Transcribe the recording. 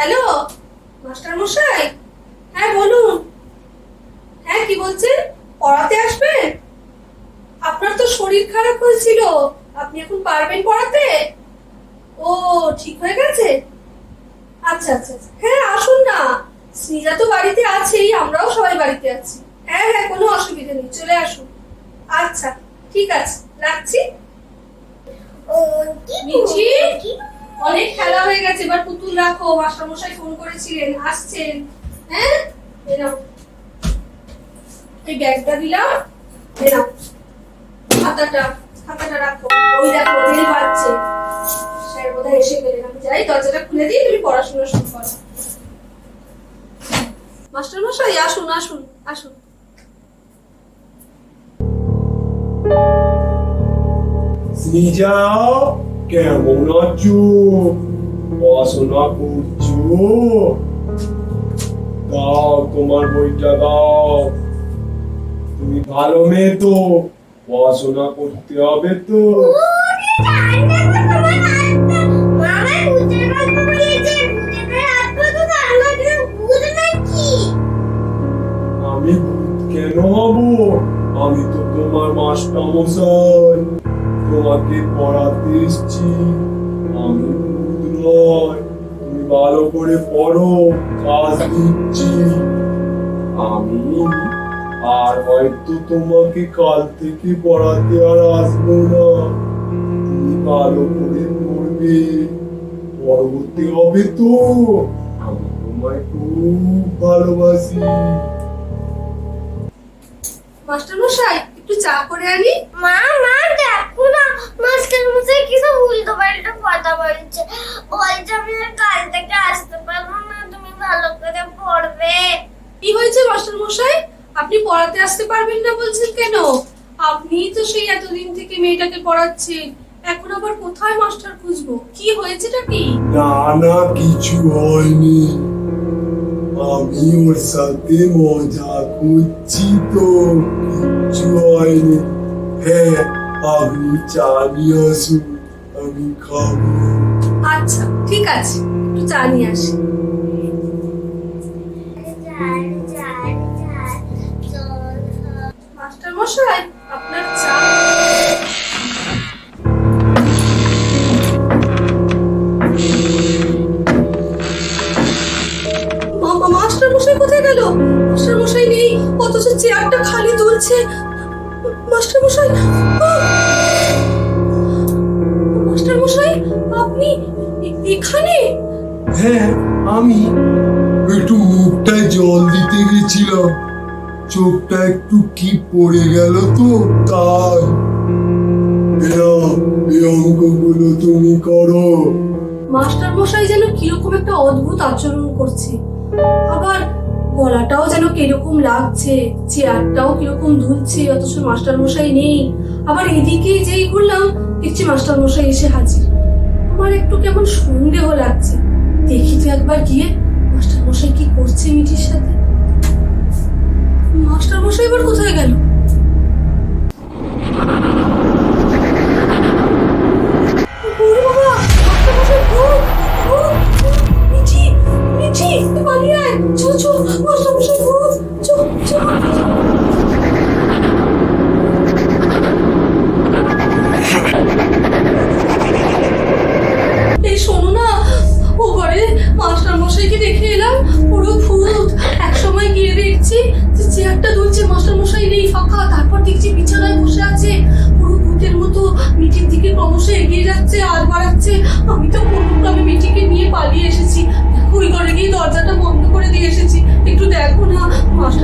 Hello? Master মশাই? হ্যাঁ বলুন। হ্যাঁ কি বলছেন? পড়াতে আসবেন আপনার তো শরীর খারাপ হয়েছিল। আপনি এখন পারবেন পড়াতে? ও ঠিক হয়ে গেছে? আচ্ছা আচ্ছা, আচ্ছা। হ্যাঁ আসুন না। স্নিজা তো বাড়িতে আছেই আমরাও সবাই বাড়িতে আছি। হ্যাঁ হ্যাঁ কোনো অসুবিধা নেই চলে আসুন। আচ্ছা ঠিক আছে রাখছি। মিছি অনেক খেলা হয়ে গেছে, এবার পুতুল রাখো, মাস্টারমশাই ফোন করেছিলেন, আসছেন। হ্যাঁ? এই এই ব্যাগটা দিলাম খাতাটা খাতাটা রাখো। ওই দেখো এসে গেলেন। আমি যাই, দরজাটা খুলে দিই, তুমি পড়াশোনা শুরু করো। মাস্টারমশাই, আসুন আসুন আসুন। কেমন আছো পড়াশোনা করছ দাও তোমার বইটা দাও তুমি ভালো মেয়ে তো পড়াশোনা করতে হবে তো আমি কেন হব আমি তো তোমার মাস্টার মশাই তোমাকে পড়াতে এসছি আমি ভূত নয় তুমি ভালো করে পড়ো কাজ দিচ্ছি। আমি আর হয়তো তোমাকে কাল থেকে পড়াতে আর আসব না। তুমি ভালো করে পড়বে। পরবর্তী হবে তো আমি তোমায় খুব ভালোবাসি। মাস্টারমশাই একটু চা করে আনি। মা মা না মাস্টার মশাই কি সব উল্টো পাল্টা কথা বলছে। বলছে আমি আর কাল থেকে আসতে পারব না তুমি ভালো করে পড়বে। কি হয়েছে মাস্টারমশাই? আপনি পড়াতে আসতে পারবেন না বলছেন কেন? আপনিই তো সেই এতদিন থেকে মেয়েটাকে পড়াচ্ছেন। এখন আবার কোথায় মাস্টার খুঁজবো? কি হয়েছেটা কি? না না কিছু হয়নি। আমি ওর সাথে মজা করছি তো কিছু হয়নি। হ্যাঁ আপনি চা নিয়ে আমি খাব আচ্ছা ঠিক আছে, একটু চা আসি। মাস্টার মশাই, আপনার চা। মাস্টার মশাই কোথায় গেল? মাস্টার মশাই নেই, অথচ চেয়ারটা খালি তুলছে। মাস্টার মশাই এখানে? হ্যাঁ আমি একটু মুখটায় জল দিতে গেছিলাম। চোখটা একটু কি পড়ে গেল তো তাই। এই অঙ্কগুলো তুমি করো। মাস্টার মশাই যেন কীরকম একটা অদ্ভুত আচরণ করছে। আবার গলাটাও যেন কীরকম লাগছে চেয়ারটাও কীরকম ধুলছে অথচ মাস্টার মশাই নেই। আবার এদিকে যেই ঘুরলাম দেখছি মাস্টার মশাই এসে হাজির। আমার একটু কেমন সন্দেহ লাগছে। দেখি তো একবার গিয়ে মাস্টার মশাই কি করছে মিঠির সাথে? মাস্টার মশাই এবার কোথায় গেল? দেখছি বিছানায় বসে আছে, পুরো ভূতের মতো মিঠির দিকে ক্রমশ এগিয়ে যাচ্ছে, আর বাড়াচ্ছে। আমি তো কোনোক্রমে মিঠিকে নিয়ে পালিয়ে এসেছি। ওই ঘরে গিয়ে দরজাটা বন্ধ করে দিয়ে এসেছি। একটু দেখো না মাস্টার